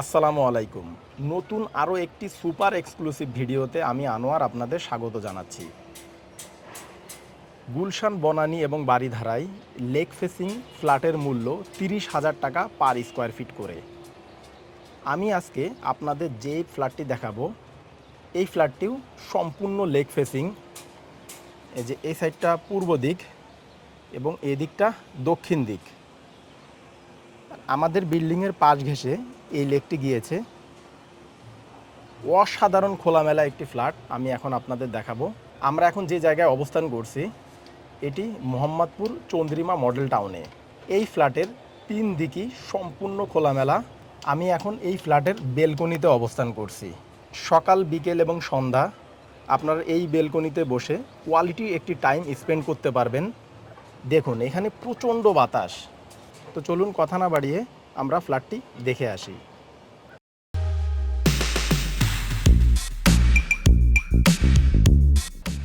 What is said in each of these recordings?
আসসালামু আলাইকুম। নতুন আরও একটি সুপার এক্সক্লুসিভ ভিডিওতে আমি আনোয়ার আপনাদের স্বাগত জানাচ্ছি। গুলশান, বনানি এবং বাড়িধারায় লেক ফেসিং ফ্ল্যাটের মূল্য তিরিশ হাজার টাকা পার স্কোয়ার ফিট করে। আমি আজকে আপনাদের যে ফ্ল্যাটটি দেখাবো, এই ফ্ল্যাটটিও সম্পূর্ণ লেক ফেসিং। এই যে, এই সাইডটা পূর্ব দিক এবং এই দিকটা দক্ষিণ দিক। আমাদের বিল্ডিংয়ের পাশ ঘেঁষে এই লেকটি গিয়েছে। অসাধারণ খোলামেলা একটি ফ্ল্যাট আমি এখন আপনাদের দেখাবো। আমরা এখন যে জায়গায় অবস্থান করছি, এটি মোহাম্মদপুর চন্দ্রিমা মডেল টাউনে। এই ফ্ল্যাটের তিন দিকই সম্পূর্ণ খোলামেলা। আমি এখন এই ফ্ল্যাটের বেলকনিতে অবস্থান করছি। সকাল, বিকেল এবং সন্ধ্যা আপনারা এই বেলকনিতে বসে কোয়ালিটি একটি টাইম স্পেন্ড করতে পারবেন। দেখুন, এখানে প্রচণ্ড বাতাস। তো চলুন কথা না বাড়িয়ে আমরা ফ্ল্যাটটি দেখে আসি।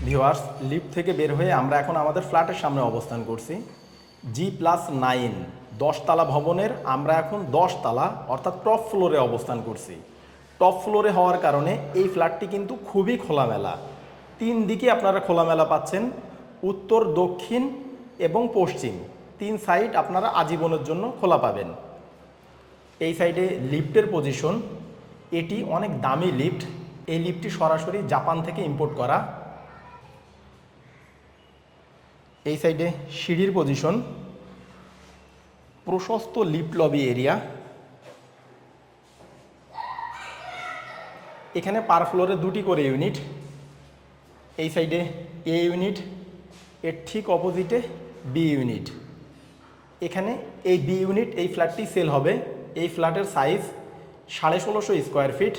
ভিওয়ার্স লিফট থেকে বের হয়ে আমরা এখন আমাদের ফ্ল্যাটের সামনে অবস্থান করছি। জি প্লাস নাইন দশতলা ভবনের আমরা এখন দশতলা, অর্থাৎ টপ ফ্লোরে অবস্থান করছি। টপ ফ্লোরে হওয়ার কারণে এই ফ্ল্যাটটি কিন্তু খুবই খোলামেলা। তিন দিকে আপনারা খোলামেলা পাচ্ছেন, উত্তর, দক্ষিণ এবং পশ্চিম। তিন সাইড আপনারা আজীবনের জন্য খোলা পাবেন। এই সাইডে লিফটের পজিশন এটি অনেক দামি লিফট। এই লিফটটি সরাসরি জাপান থেকে ইম্পোর্ট করা। এই সাইডে সিঁড়ির পজিশন প্রশস্ত লিফট লবি এরিয়া এখানে পার ফ্লোরে দুটি করে ইউনিট এই সাইডে এ ইউনিট এর ঠিক অপোজিটে বি ইউনিট এখানে এই বি ইউনিট এই ফ্ল্যাটটি সেল হবে। এই ফ্ল্যাটের সাইজ সাড়ে ষোলোশো স্কোয়ার ফিট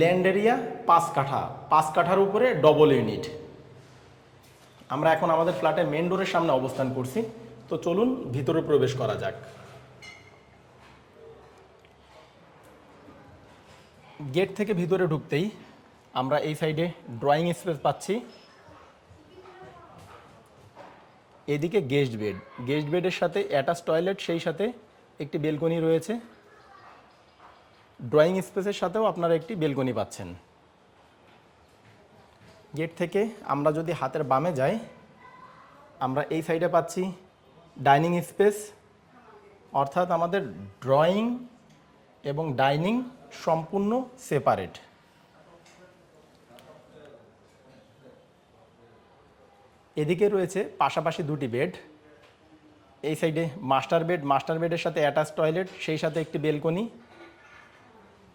ল্যান্ড এরিয়া পাঁচ কাঠা। পাঁচ কাঠার উপরে ডবল ইউনিট আমরা এখন আমাদের ফ্ল্যাটের মেন ডোরের সামনে অবস্থান করছি। তো চলুন ভিতরে প্রবেশ করা যাক। গেট থেকে ভিতরে ঢুকতেই আমরা এই সাইডে ড্রয়িং স্পেস পাচ্ছি। এদিকে গেস্ট বেড গেস্ট বেডের সাথে অ্যাটাচ টয়লেট সেই সাথে একটি বেলকনি রয়েছে। ড্রয়িং স্পেসের সাথেও আপনারা একটি বেলকনি পাচ্ছেন। গেট থেকে আমরা যদি হাতের বামে যাই, আমরা এই সাইডে পাচ্ছি ডাইনিং স্পেস অর্থাৎ আমাদের ড্রয়িং এবং ডাইনিং সম্পূর্ণ সেপারেট এদিকে রয়েছে পাশাপাশি দুটি বেড। এই সাইডে মাস্টার বেড, মাস্টার বেডের সাথে অ্যাটাচ টয়লেট, সেই সাথে একটি বেলকনি।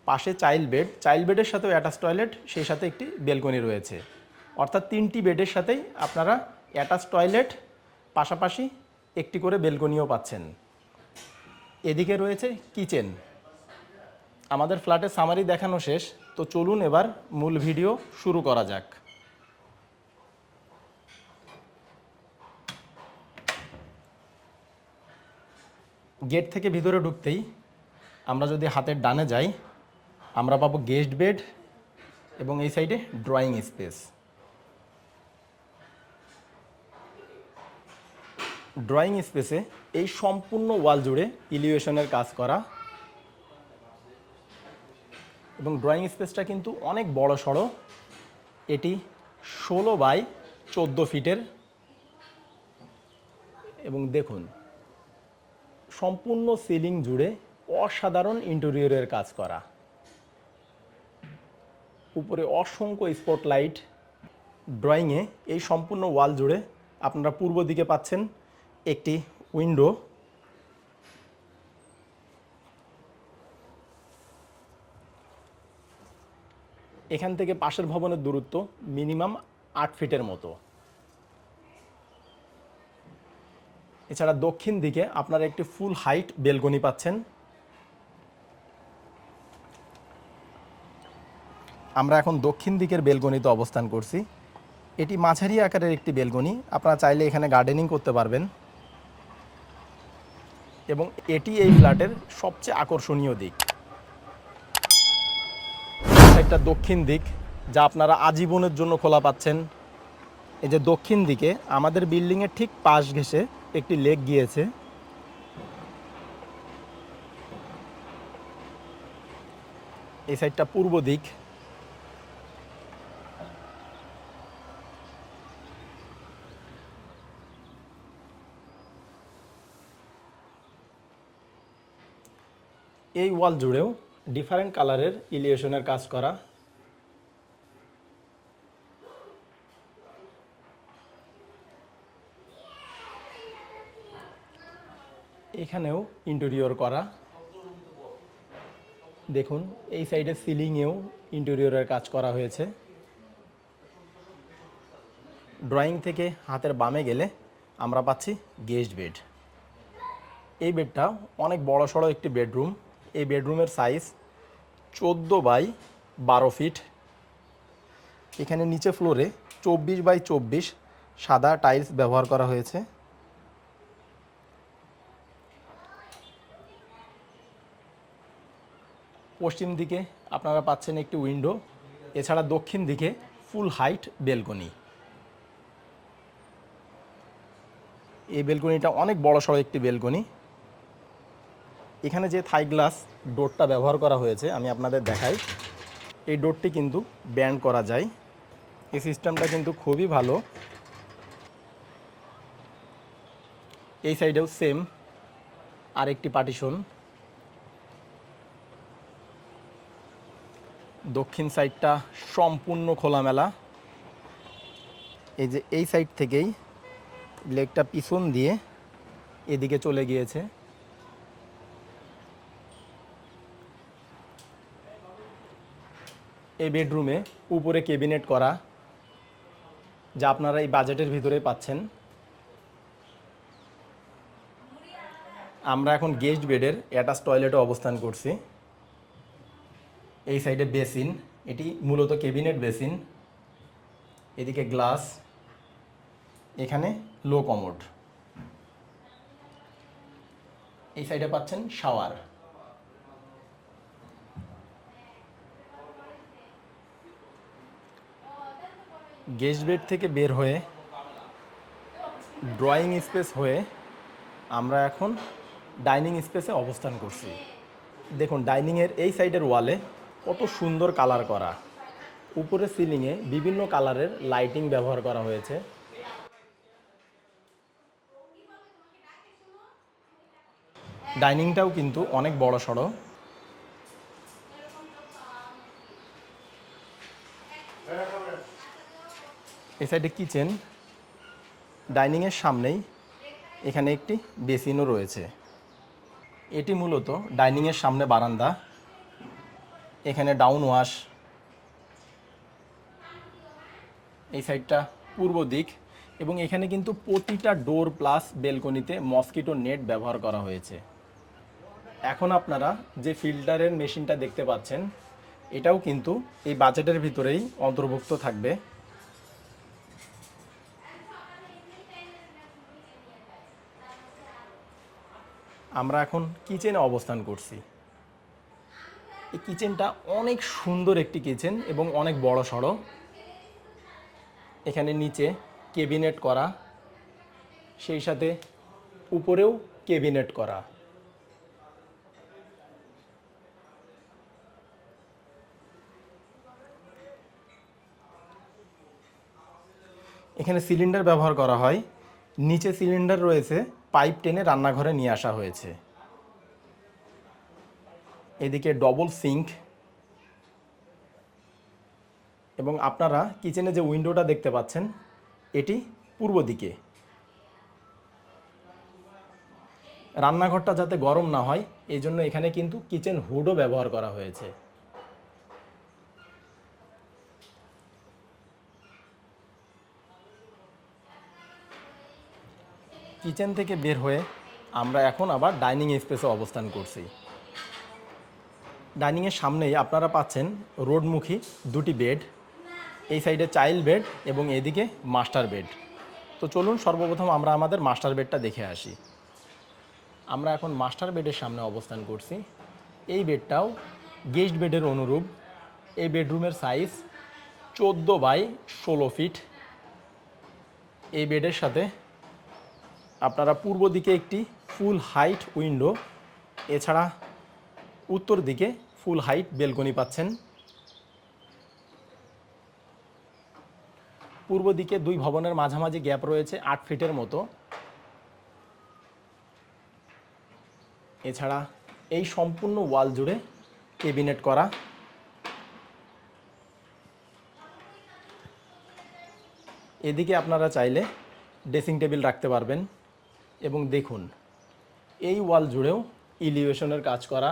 পাশে চাইল্ড বেড, চাইল্ড বেডের সাথেও অ্যাটাচ টয়লেট, সেই সাথে একটি বেলকনি রয়েছে। অর্থাৎ তিনটি বেডের সাথেই আপনারা অ্যাটাচ টয়লেট, পাশাপাশি একটি করে বেলকনিও পাচ্ছেন। এদিকে রয়েছে কিচেন। আমাদের ফ্ল্যাটের সামারি দেখানো শেষ, তো চলুন এবার মূল ভিডিও শুরু করা যাক। গেট থেকে ভিতরে ঢুকতেই আমরা যদি হাতের ডানে যাই, আমরা পাবো গেস্ট বেড এবং এই সাইডে ড্রয়িং স্পেস। ড্রয়িং স্পেসে এই সম্পূর্ণ ওয়াল জুড়ে ইলিউয়েশনের কাজ করা এবং ড্রয়িং স্পেসটা কিন্তু অনেক বড় সড়ো। এটি ষোলো বাই চোদ্দ ফিটের। এবং দেখুন সম্পূর্ণ সিলিং জুড়ে অসাধারণ ইন্টেরিয়রের কাজ করা। উপরে অসংখ্য স্পটলাইট। ড্রয়িংয়ে এই সম্পূর্ণ ওয়াল জুড়ে আপনারা পূর্ব দিকে পাচ্ছেন একটি উইন্ডো। এখান থেকে পাশের ভবনের দূরত্ব মিনিমাম আট ফিটের মতো। এছাড়া দক্ষিণ দিকে আপনারা একটি ফুল হাইট বেলকনি পাচ্ছেন। আমরা এখন দক্ষিণ দিকের বেলকনিতে অবস্থান করছি। এটি মাঝারি আকারের একটি বেলকনি আপনারা চাইলে এখানে গার্ডেনিং করতে পারবেন। এবং এটি এই ফ্ল্যাটের সবচেয়ে আকর্ষণীয় দিক। একটা দক্ষিণ দিক যা আপনারা আজীবনের জন্য খোলা পাচ্ছেন। এই যে দক্ষিণ দিকে আমাদের বিল্ডিংয়ের ঠিক পাশ ঘেঁষে একটি লেক গিয়েছে। এই সাইডটা পূর্ব দিক। এই ওয়াল জুড়েও ডিফারেন্ট কালারের ইলিয়েশনের কাজ করা। এখানেও ইন্টেরিয়র করা। দেখুন, এই সাইডে সিলিংয়েও ইন্টেরিয়রের কাজ করা হয়েছে। ড্রয়িং থেকে হাতের বামে গেলে আমরা পাচ্ছি গেস্ট বেড এই বেডটা অনেক বড় সড়ো একটি বেডরুম এই বেডরুমের সাইজ চোদ্দ বাই বারো ফিট এখানে নিচে ফ্লোরে চব্বিশ বাই চব্বিশ সাদা টাইলস ব্যবহার করা হয়েছে। পশ্চিম দিকে আপনারা পাচ্ছেন একটি উইন্ডো, এছাড়া দক্ষিণ দিকে ফুল হাইট বেলকনি। এই বেলকনিটা অনেক বড় সড়ো একটি বেলকনি। এখানে যে থাই গ্লাস ডোরটা ব্যবহার করা হয়েছে, আমি আপনাদের দেখাই। এই ডোরটি কিন্তু ব্যান্ড করা যায়। এই সিস্টেমটা কিন্তু খুবই ভালো। এই সাইডেও সেম আরেকটি পার্টিশন। দক্ষিণ সাইডটা সম্পূর্ণ খোলামেলা। এই যে এই সাইড থেকেই লেকটা পিছন দিয়ে এদিকে চলে গিয়েছে। এই বেডরুমে উপরে কেবিনেট করা, যা আপনারা এই বাজেটের ভিতরে পাচ্ছেন। আমরা এখন গেস্ট বেডের অ্যাটাচ টয়লেটে অবস্থান করছি। এই সাইডে বেসিন, এটি মূলত কেবিনেট বেসিন, এদিকে গ্লাস, এখানে লো কমোড। এই সাইডে পাচ্ছেন শাওয়ার। গেস্ট বেড থেকে বের হয়ে, ড্রয়িং স্পেস হয়ে আমরা এখন ডাইনিং স্পেসে অবস্থান করছি। দেখুন, ডাইনিংয়ের এই সাইডের ওয়ালে কত সুন্দর কালার করা। উপরে সিলিংয়ে বিভিন্ন কালারের লাইটিং ব্যবহার করা হয়েছে। ডাইনিংটাও কিন্তু অনেক বড় সড়ো। এই সাইডে কিচেন। ডাইনিংয়ের সামনেই এখানে একটি বেসিনও রয়েছে। এটি মূলত ডাইনিংয়ের সামনে বারান্দা। এখানে ডাউন ওয়াশ এই সাইডটা পূর্ব দিক এবং এখানে কিন্তু প্রতিটা ডোর প্লাস বেলকনিতে মসকিটো নেট ব্যবহার করা হয়েছে। এখন আপনারা যে ফিল্টারের মেশিনটা দেখতে পাচ্ছেন, এটাও কিন্তু এই বাজেটের ভিতরেই অন্তর্ভুক্ত থাকবে। আমরা এখন কিচেনে অবস্থান করছি। এই কিচেনটা অনেক সুন্দর একটি কিচেন এবং অনেক বড় সড়ো। এখানে নিচে কেবিনেট করা, সেই সাথে উপরেও কেবিনেট করা। এখানে সিলিন্ডার ব্যবহার করা হয়। নিচে সিলিন্ডার রয়েছে, পাইপ টেনে রান্নাঘরে নিয়ে আসা হয়েছে। এদিকে ডবল সিঙ্ক এবং আপনারা কিচেনে যে উইন্ডোটা দেখতে পাচ্ছেন, এটি পূর্ব দিকে। রান্নাঘরটা যাতে গরম না হয় এই জন্য এখানে কিন্তু কিচেন হুডও ব্যবহার করা হয়েছে। কিচেন থেকে বের হয়ে আমরা এখন আবার ডাইনিং স্পেসে অবস্থান করছি। ডাইনিংয়ের সামনেই আপনারা পাচ্ছেন রোডমুখী দুটি বেড, এই সাইডে চাইল্ড বেড এবং এদিকে মাস্টার বেড। তো চলুন সর্বপ্রথম আমরা আমাদের মাস্টার বেডটা দেখে আসি। আমরা এখন মাস্টার বেডের সামনে অবস্থান করছি। এই বেডটাও গেস্ট বেডের অনুরূপ। এই বেডরুমের সাইজ চোদ্দ বাই ষোলো ফিট। এই বেডের সাথে আপনারা পূর্ব দিকে একটি ফুল হাইট উইন্ডো, এছাড়া উত্তর দিকে ফুল হাইট বেলকনি পাচ্ছেন। পূর্ব দিকে দুই ভবনের মাঝামাঝি গ্যাপ রয়েছে আট ফিটের মতো। এছাড়া এই সম্পূর্ণ ওয়াল জুড়ে কেবিনেট করা। এদিকে আপনারা চাইলে ড্রেসিং টেবিল রাখতে পারবেন এবং দেখুন, এই ওয়াল জুড়েও ইলিভেশনের কাজ করা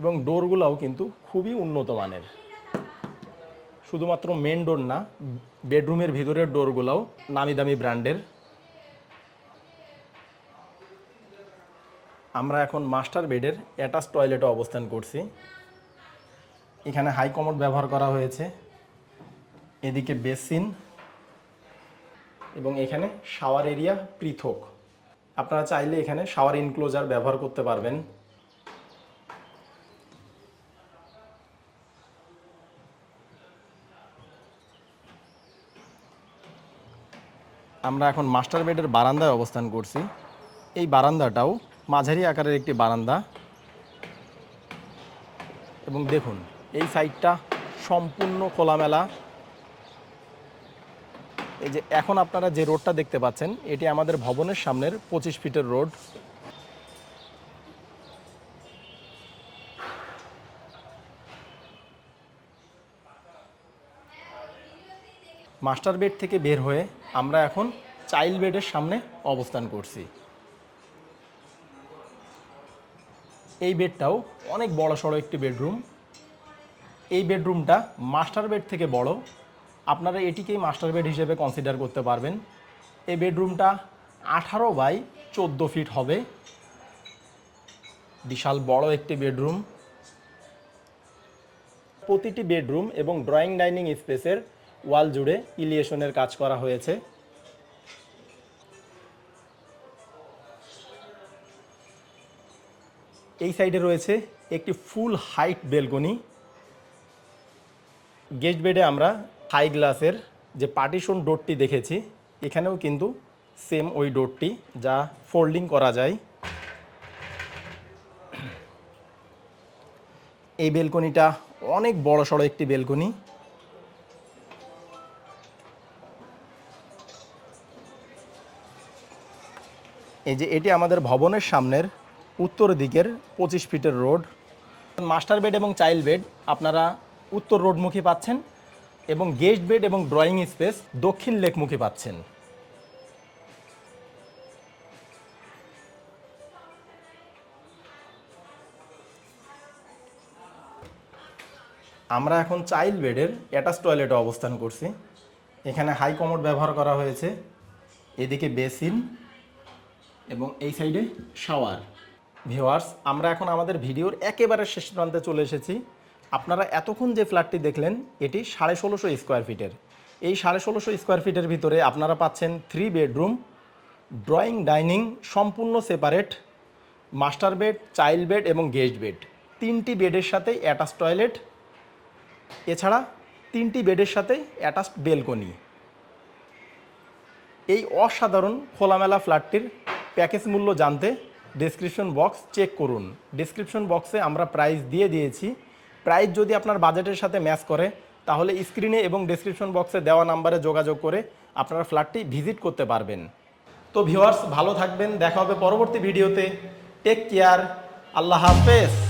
এবং ডোরগুলোও কিন্তু খুবই উন্নত মানের। শুধুমাত্র মেন ডোর না বেডরুমের ভিতরের ডোরগুলোও নামি দামি ব্র্যান্ডের। আমরা এখন মাস্টার বেডের অ্যাটাচ টয়লেটে অবস্থান করছি। এখানে হাই কমোড ব্যবহার করা হয়েছে। এদিকে বেসিন এবং এখানে শাওয়ার এরিয়া পৃথক। আপনারা চাইলে এখানে শাওয়ার ইনক্লোজার ব্যবহার করতে পারবেন। আমরা এখন মাস্টার বেডের বারান্দায় অবস্থান করছি। এই বারান্দাটাও মাঝারি আকারের একটি বারান্দা। এবং দেখুন, এই সাইডটা সম্পূর্ণ খোলামেলা। এই যে এখন আপনারা যে রোডটা দেখতে পাচ্ছেন, এটি আমাদের ভবনের সামনের পঁচিশ ফিটের রোড। মাস্টার বেড থেকে বের হয়ে আমরা এখন চাইল্ড বেডের সামনে অবস্থান করছি। এই বেডটাও অনেক বড় সড়ো একটি বেডরুম। এই বেডরুমটা মাস্টার বেড থেকে বড়। আপনারা এটিকেই মাস্টার বেড হিসেবে কনসিডার করতে পারবেন। এই বেডরুমটা আঠারো বাই চোদ্দ ফিট হবে। বিশাল বড় একটি বেডরুম। প্রতিটি বেডরুম এবং ড্রয়িং ডাইনিং স্পেসের ওয়াল জুড়ে ইলিয়েশনের কাজ করা হয়েছে। এই সাইডে রয়েছে একটি ফুল হাইট বেলকনি। গেস্ট বেডে আমরা হাই গ্লাসের যে পার্টিশন ডোরটি দেখেছি, এখানেও কিন্তু সেম ওই ডোরটি যা ফোল্ডিং করা যায়। এই বেলকনিটা অনেক বড় সড়ো একটি বেলকনি। এই যে এটি আমাদের ভবনের সামনের উত্তর দিকের পঁচিশ ফিটের রোড। মাস্টার বেড এবং চাইল্ড বেড আপনারা উত্তর রোডমুখী পাচ্ছেন এবং গেস্ট বেড এবং ড্রয়িং স্পেস দক্ষিণ লেকমুখী পাচ্ছেন। আমরা এখন চাইল্ড বেডের অ্যাটাচ টয়লেটে অবস্থান করছি। এখানে হাই কমোড ব্যবহার করা হয়েছে। এদিকে বেসিন এবং এই সাইডে শাওয়ার। ভিওয়ার্স আমরা এখন আমাদের ভিডিওর একেবারে শেষ প্রান্তে চলে এসেছি। আপনারা এতক্ষণ যে ফ্ল্যাটটি দেখলেন, এটি সাড়ে ষোলোশো স্কোয়ার ফিটের এই সাড়ে ষোলোশো স্কোয়ার ফিটের ভিতরে আপনারা পাচ্ছেন থ্রি বেডরুম ড্রয়িং ডাইনিং সম্পূর্ণ separate master bed child bed এবং গেস্ট বেড তিনটি বেডের সাথে অ্যাটাচ টয়লেট এছাড়া তিনটি বেডের সাথে অ্যাটাচড বেলকনি এই অসাধারণ খোলামেলা ফ্ল্যাটটির প্যাকেজ মূল্য জানতে ডিসক্রিপশন বক্স চেক করুন। ডিসক্রিপশন বক্সে আমরা প্রাইস দিয়ে দিয়েছি। প্রাইস যদি আপনার বাজেটের সাথে ম্যাচ করে, তাহলে স্ক্রিনে এবং ডিসক্রিপশন বক্সে দেওয়া নাম্বারে যোগাযোগ করে আপনার ফ্ল্যাটটি ভিজিট করতে পারবেন। তো ভিউয়ার্স ভালো থাকবেন। দেখা হবে পরবর্তী ভিডিওতে টেক কেয়ার আল্লাহ হাফেজ।